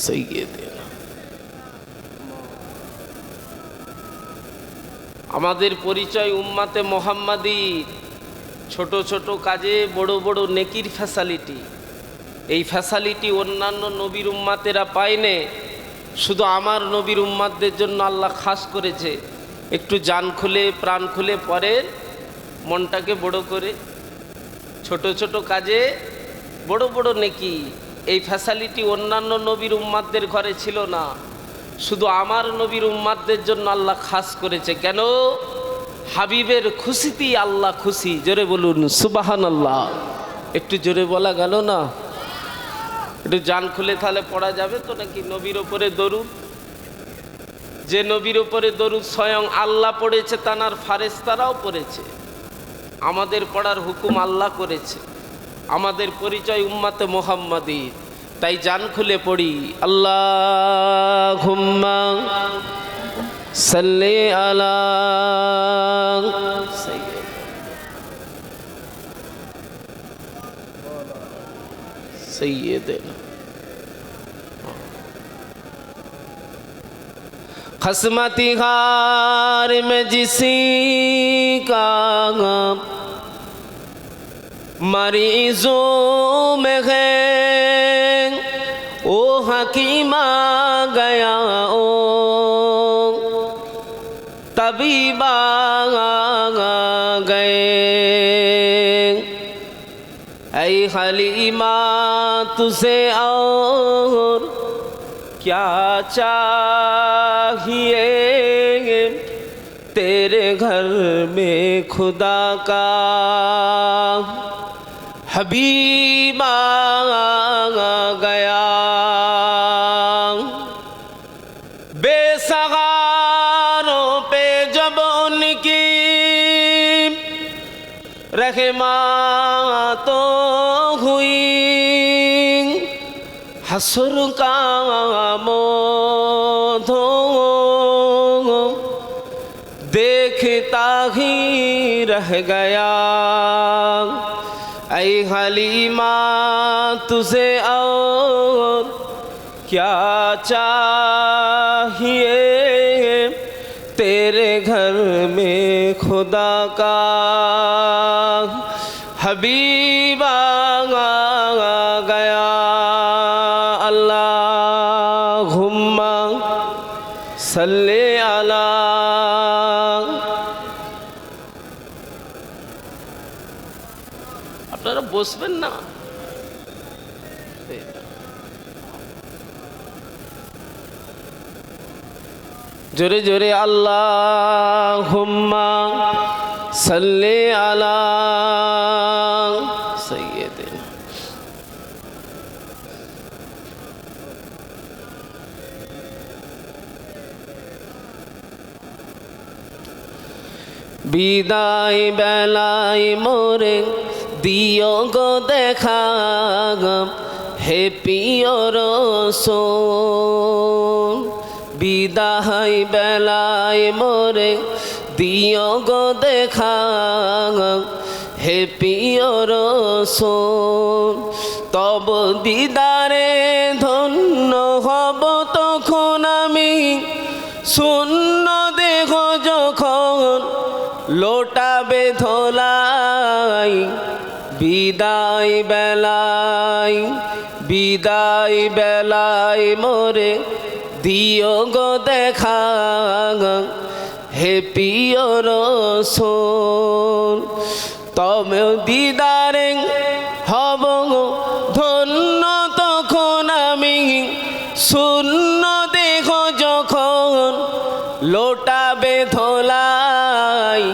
সৈয়দিন আমাদের পরিচয় উম্মাতে মোহাম্মাদি, ছোট ছোট কাজে বড় বড় নেকির ফ্যাসালিটি। এই ফ্যাসালিটি অন্যান্য নবীর উম্মাতেরা পায়নে শুধু আমার নবীর উম্মাতদের জন্য আল্লাহ খাস করেছে। একটু যান খুলে, প্রাণ খুলে পরের মনটাকে বড় করে। ছোট ছোট কাজে বড় বড় নেকি এই ফ্যাসালিটি অন্যান্য নবীর উম্মাদদের ঘরে ছিল না। শুধু আমার নবীর উম্মাদদের জন্য আল্লাহ খাস করেছে। কেন? হাবিবের খুশিতেই আল্লাহ খুশি। জোরে বলুন সুবাহান আল্লাহ একটু জোরে বলা গেল না? একটু জান খুলে তাহলে পড়া যাবে তো নাকি? নবীর ওপরে দরুদ। যে নবীর ওপরে দরুদ স্বয়ং আল্লাহ পড়েছে তানার ফারেস্তারাও পড়েছে। আমাদের পড়ার হুকুম আল্লাহ করেছে। আমাদের পরিচয় উম্মাতে মোহাম্মদী। তাই জান খুলে পড়ি আল্লাহ খসমতি হার মে سيدنا خسمتی مریضوں میں ہے او حکیم آ گیا او طبیب آ گئے۔ اے حلیمہ تجھے اور کیا چاہیے؟ تیرے گھر میں خدا کا حبیب آ گیا بے سغاروں پہ جب ان کی رحمات تو ہوئی حسر کا مو دیکھتا ہی رہ گیا اے حلیمہ تجھے اور کیا چاہیے؟ تیرے گھر میں خدا کا حبیبہ বসবেন না। জোরে জোরে আল্লাহ হুম্মা সাল্লে আলা সৈয়দিন বিদায় বেলায় মোরে দিও গো দেখা হে পিয়র সোন বিদায় বেলায় মোরে দিও গো দেখা হে পিয়র সোন তব দিদারে ধন্য হব তখন আমি। শূন্য দেহ যখন লোটাবে ধোলাই বিদায় বেলায় বিদায় বেলায় মোরে দিও গো দেখা। হে পিয়র সোন তবে দিদারে হব ধন্য তখন আমি। শূন্য দেহ যখন লোটাবে ধোলাই,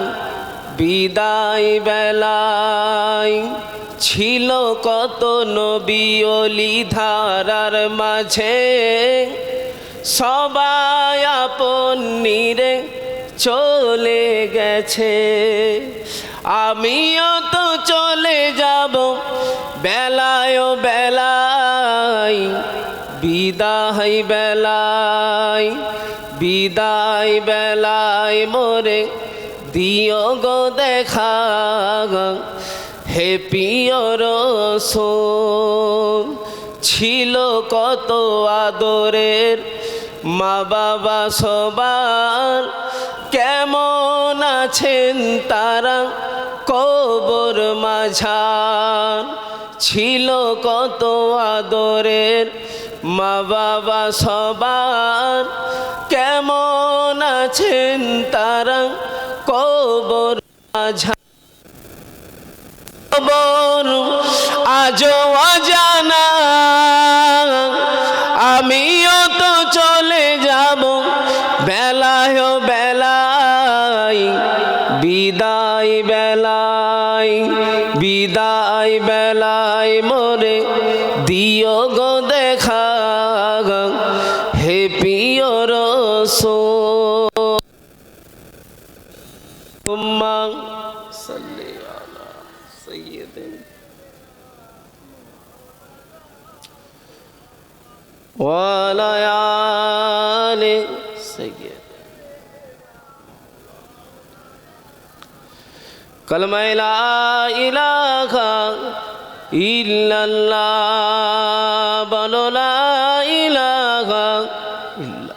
বিদায় বেলায় ছিল কত নবী অলি ধারার মাঝে। সবাই আপন নিরে চলে গেছে। আমিও তো চলে যাব বেলায় বেলায়, বিদায় বেলায় বিদায় বেলায় মোরে দিও গো দেখা। হে পিয়র ছিল কত আদরের মা বাবা সবার। কেমন আছেন তারা কবর মাঝার? ছিল কত আদরের মা বাবা সবার। কেমন আছেন তারা কবর মাঝার? আজও অজানা। আমিও তো চলে যাব বেলায় বেলাই বিদায় বেলাই বিদায় বেলাই মোরে দিও গো দেখা। হে প্রিয় রসো তোমা সাল্লি আলা সাইয়্যিদিনা। وعلى آل سيدنا كلمة لا إله إلا الله بلو لا إله إلا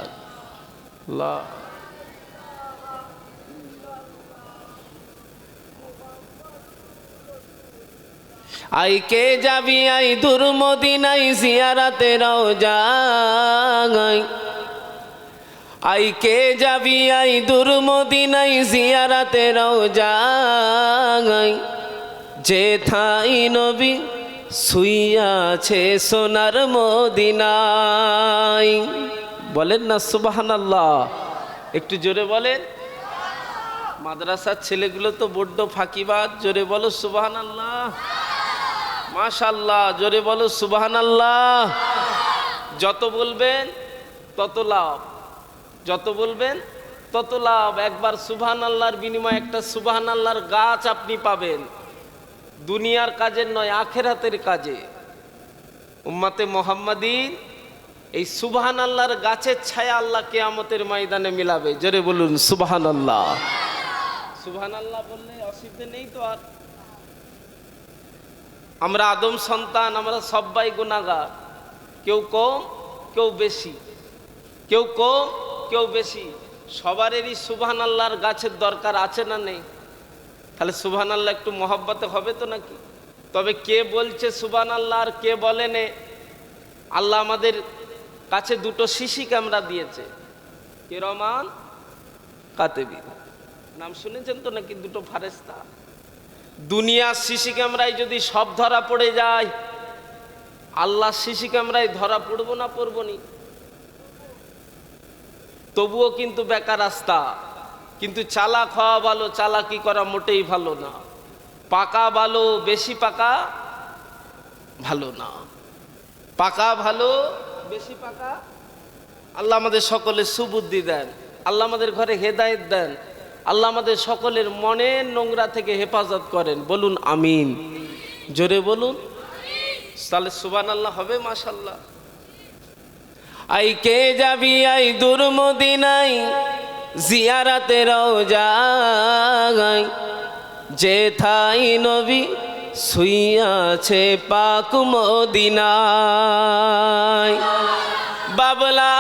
الله আই কে যাবি, আই দূর মদিনাই জিয়ারাতে রাও যাই আই কে যাবি, আই দূর মদিনাই জিয়ারাতে রাও যাই যে থাই নবী শুইয়াছে সোনার মদিনাই বলেন না, সুবহানাল্লাহ। একটু জোরে বলেন। মাদ্রাসার ছেলেগুলো তো বড্ড ফাঁকিবাজ, জোরে বলো সুবাহান আল্লাহ মাশাল্লাহ জোরে বলো সুবাহান আল্লাহ যত বলবেন তত লাভ। যত বলবেন তত লাভ। একবার সুবহান আল্লাহর বিনিময়ে একটা সুবহান আল্লাহর গাছ আপনি পাবেন। দুনিয়ার কাজের নয় আখেরাতের কাজে। উম্মাতে মোহাম্মদিন এই সুবহান আল্লাহর গাছের ছায়া আল্লাহ কেয়ামতের ময়দানে মিলাবে। জোরে বলুন সুবহান আল্লাহ সুবহান আল্লাহ বললে অসুবিধে নেই তো আর। আমরা আদম সন্তান, আমরা সবাই গুণাগার কেউ কম, কেউ বেশি। কেউ কম, কেউ বেশি। সবারেরই সুবহান আল্লাহর গাছের দরকার আছে না নেই? তাহলে সুবহান আল্লাহ একটু মহব্বতে হবে তো নাকি? তবে কে বলছে সুবহান আল্লাহ আর কে বলেনে আল্লাহ আমাদের কাছে দুটো সিসি ক্যামেরা দিয়েছে। কে রমান কাতেবি। নাম শুনেছেন তো নাকি দুটো ফারেস্তা? দুনিয়ার সিসি ক্যামেরায় যদি সব ধরা পড়ে যায় আল্লাহ সিসি ক্যামেরায় ধরা পড়ব না পড়ব নি? তবুও কিন্তু বেকার রাস্তা। কিন্তু চালাক হওয়া ভালো, চালাকি করা মোটেই ভালো না। পাকা ভালো, বেশি পাকা ভালো না। পাকা ভালো, বেশি পাকা? আল্লাহ আমাদের সকলে সুবুদ্ধি দেন। আল্লাহ আমাদের ঘরে হেদায়েত দেন। আল্লাহ আমাদের সকলের মনের নোংরা থেকে হেফাজত করেন। বলুন, আমিন। জোরে বলুন। তাহলে সুবান আল্লাহ হবে মাশাল্লাহ আই কে যাবি, আই দূর মদিনাই জিয়ারাতে যাই যে থাই নবী শুইয়াছে পাক মদিনায়। বাবলা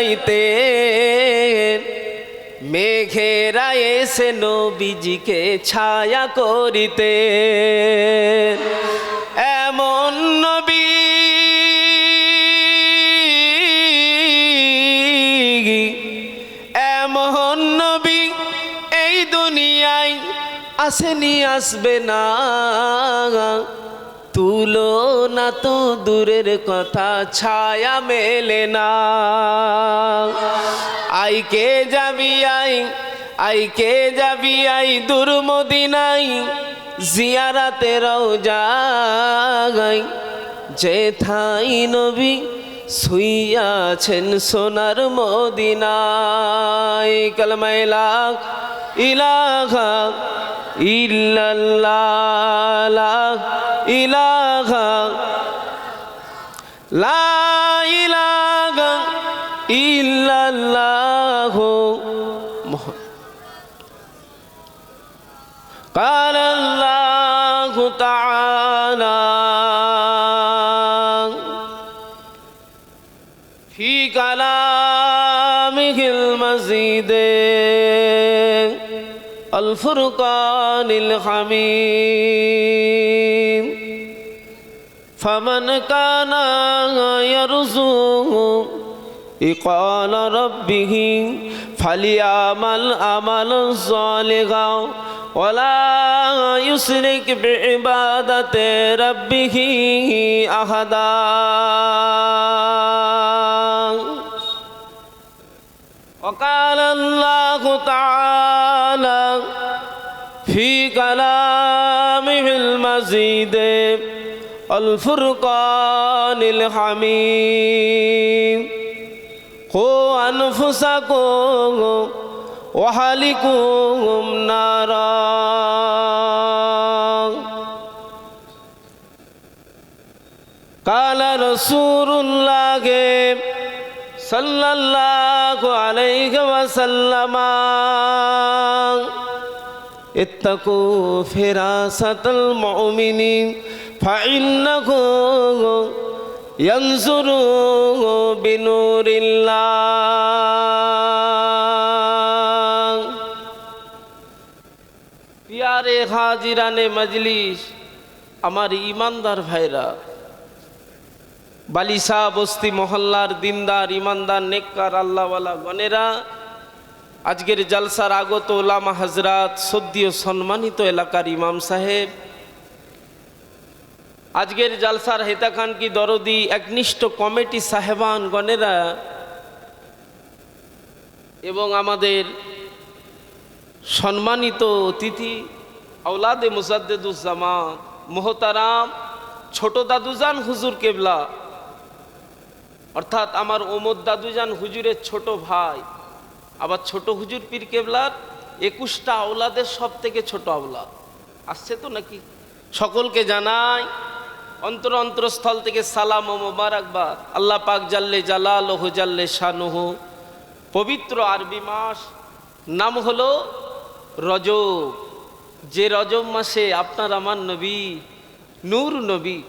চড়াইতে মেঘেরা এসে নবীজিকে ছায়া করিতে এমন নবী এমন নবী এই দুনিয়ায় আসেনি, আসবে না। তুলো না তো দূরের কথা, ছায়া মেলে না। আই কে যাবি আই আই কে যাবি আই, দূর মদিনাই, জিয়ারাতে যাই যে থাই নবী শুইয়াছেন সোনার মদিনায় কলমাইলা ইলাহা ইল্লাল্লাহ إله لا إله إلا الله. قال الله تعالى في كلامه المزيد. الفرقان الحميد فمن كان يرزو قال ربه فليعمل عملا صالحا ولا يشرك بعبادة ربه أحدا وقال الله تعالى في كلامه المزيد الفرقان الحميد قوا أنفسكم وحلكم نارا قال رسول الله সাল্লাল্লাহু আলাইহি ওয়াসাল্লাম। ইত্তাকু ফিরাসাতাল মুমিনিন, ফাইন্নাহু ইয়ানজুরু বিনুরিল্লাহ। পিয়ারে হাজিরানে মজলিস, আমার ইমানদার ভাইরা। বালিসা বস্তি, মহল্লার দিনদার, ইমানদার, নেককার, আল্লাহওয়ালা গণেরা, আজকের জালসার আগত ওলামা হাজরাত সদ্যীয় সম্মানিত এলাকার ইমাম সাহেব, আজকের জালসার হেতাখান কি দরদি একনিষ্ঠ কমিটি সাহেবান গণেরা এবং আমাদের সম্মানিত অতিথি আউলাদে মুসাদ্দেদুজ্জামান মোহতারাম, ছোট দাদুজান হুজুর কেবলা অর্থাৎ আমার ওমর দাদুজান হুজুরের ছোট ভাই, আবার ছোট হুজুর পীর কেবলার একুশটা আওলাদের সব থেকে ছোট আওলাদ আসছে তো নাকি? সকলকে জানাই অন্তর অন্তরস্থল থেকে সালাম ও মোবারকবাদ। আল্লাহ পাক জাল্লে জালাল ও জাল্লে শানুহ। পবিত্র আরবি মাস, নাম হলো রজব। যে রজব মাসে আপনার আমার নবী, নূর নবী,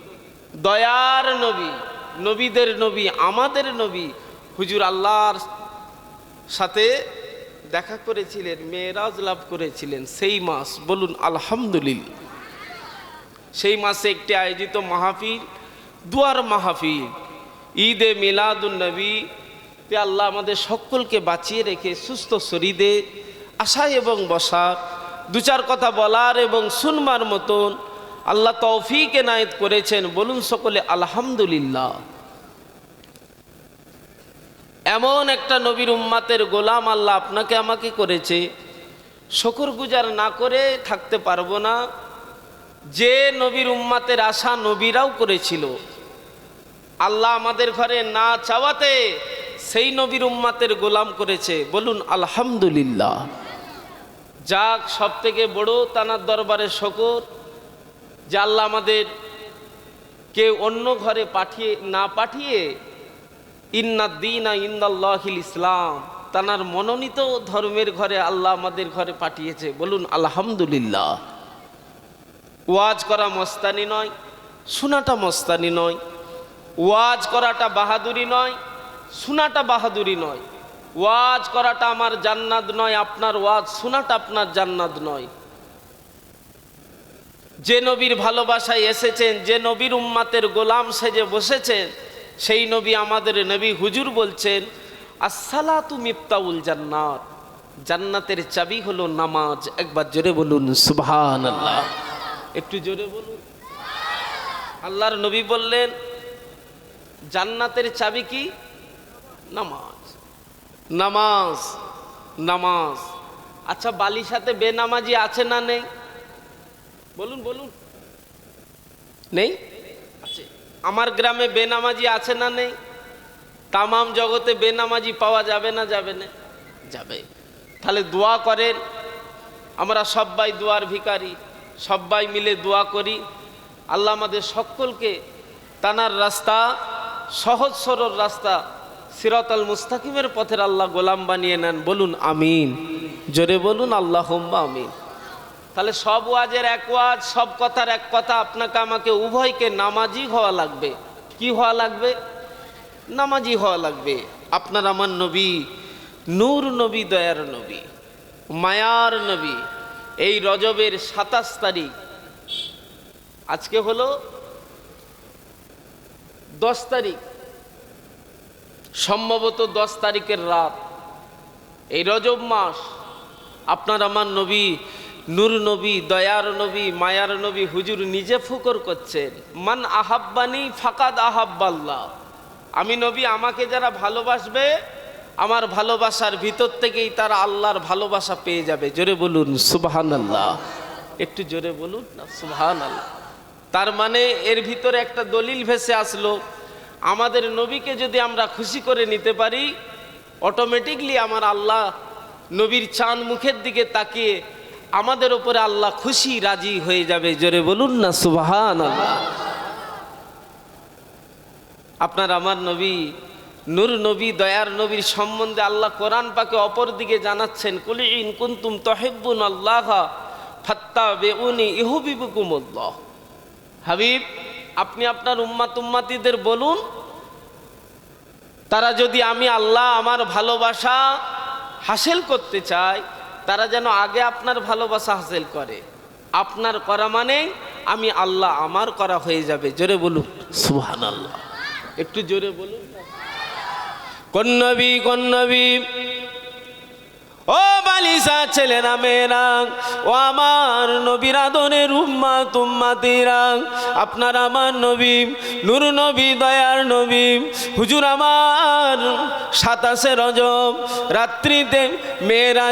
দয়ার নবী নবীদের নবী, আমাদের নবী। হুজুর আল্লাহর সাথে দেখা করেছিলেন, মেয়েরাজ লাভ করেছিলেন। সেই মাস, বলুন আলহামদুলিল্লাহ। সেই মাসে একটি আয়োজিত মাহফিল, দুয়ার মাহফিল। ঈদে মিলাদুন নবী, তে আল্লাহ আমাদের সকলকে বাঁচিয়ে রেখে সুস্থ শরীরে আশা এবং বসার, দু চার কথা বলার এবং শুনবার মতন আল্লাহ তৌফিক এনায়েত করেছেন, বলুন সকলে আলহামদুলিল্লাহ। এমন একটা নবীর উম্মাতের গোলাম আল্লাহ আপনাকে আমাকে করেছে। শকর গুজার না করে থাকতে পারব না। যে নবীর উম্মাতের আশা নবীরাও করেছিল। আল্লাহ আমাদের ঘরে না চাওয়াতে সেই নবীর উম্মাতের গোলাম করেছে। বলুন আলহামদুলিল্লাহ। যাক সব থেকে বড় তানার দরবারে শকর। যে আল্লাহ আমাদের কেউ অন্য ঘরে পাঠিয়ে, না পাঠিয়ে ইন্নাদ্দিনা ইন্দাল্লাহিল ইসলাম, তানার মনোনীত ধর্মের ঘরে আল্লাহ আমাদের ঘরে পাঠিয়েছে। বলুন, আলহামদুলিল্লাহ। ওয়াজ করা মস্তানি নয়, শোনাটা মস্তানি নয়, ওয়াজ করাটা বাহাদুরি নয়, শোনাটা বাহাদুরি নয়। ওয়াজ করাটা আমার জান্নাত নয়, আপনার ওয়াজ, শোনাটা আপনার জান্নাত নয়। যে নবীর ভালোবাসায় এসেছেন, যে নবীর উম্মাতের গোলাম সেজে বসেছেন, সেই নবী আমাদের নবী হুজুর বলছেন, আসসালাতু মিফতাউল জান্নাত। জান্নাতের চাবি হলো নামাজ। একবার জোরে বলুন সুবহান আল্লাহ একটু জোরে বলুন। আল্লাহর নবী বললেন, জান্নাতের চাবি কি? নামাজ। নামাজ নামাজ। আচ্ছা বালির সাথে বেনামাজি আছে না নেই? বলুন বলুন। নেই? আছে। আমার গ্রামে বেনামাজি আছে না নেই? তামাম জগতে বেনামাজি পাওয়া যাবে না যাবে না? যাবে। তাহলে দোয়া করেন। আমরা সবাই দোয়ার ভিকারি সবাই মিলে দোয়া করি। আল্লাহ আমাদের সকলকে তানার রাস্তা সহজ সরল রাস্তা সিরাতাল মুস্তাকিমের পথের আল্লাহ গোলাম বানিয়ে নেন। বলুন আমিন। জোরে বলুন আল্লাহ আমিন। তাহলে সব ওয়াজের এক ওয়াজ, সব কথার এক কথা আপনাকে আমাকে উভয়কে নামাজি হওয়া লাগবে। কি হওয়া লাগবে? নামাজি হওয়া লাগবে। আপনার আমার নবী, নূর নবী, দয়ার নবী, মায়ার নবী, এই রজবের সাতাশ তারিখ। আজকে হলো দশ তারিখ। সম্ভবত দশ তারিখের রাত। এই রজব মাস, আপনার আমার নবী নূর নবী, দয়ার নবী, মায়ার নবী হুজুর নিজে ফুকর করছেন। মান আহাব্বানি ফাকাদ আহাব্বাল্লাহ। আমি নবী, আমাকে যারা ভালোবাসবে, আমার ভালোবাসার ভিতর থেকেই তারা আল্লাহর ভালোবাসা পেয়ে যাবে। জোরে বলুন সুবহান আল্লাহ একটু জোরে বলুন না সুবহান আল্লাহ তার মানে এর ভিতরে একটা দলিল ভেসে আসলো। আমাদের নবীকে যদি আমরা খুশি করে নিতে পারি অটোমেটিকলি আমার আল্লাহ নবীর চাঁদ মুখের দিকে তাকিয়ে আমাদের ওপরে আল্লাহ খুশি, রাজি হয়ে যাবে। জোরে বলুন না সুবাহান আপনার আমার নবী, নূর নবী, দয়ার নবীর সম্বন্ধে আল্লাহ কোরআন পাকে অপর দিকে জানাচ্ছেন, কুলি ইন কুন্তুম তহেব্বুন আল্লাহ ফাত্তা বেউনি ইহুবিবুকুমুল্লাহ হাবিব, আপনি আপনার উম্মাত উম্মাতিদের বলুন, তারা যদি আমি আল্লাহ, আমার ভালোবাসা হাসিল করতে চায় তারা যেন আগে আপনার ভালোবাসা হাসিল করে। আপনার করা মানে আমি আল্লাহ আমার করা হয়ে যাবে। জোরে বলুন সুহান আল্লাহ একটু জোরে বলুন। কোন নবী কোন নবী? ও বালিসা ছেলেরা, মেয়েরা, ও আমার নবীর আদনের উম্মা আপনার আমার নবী, নূর নবী, দয়ার নবী, হুজুর আমার সাতাশে রজব, রাত্রিতে মেয়েরা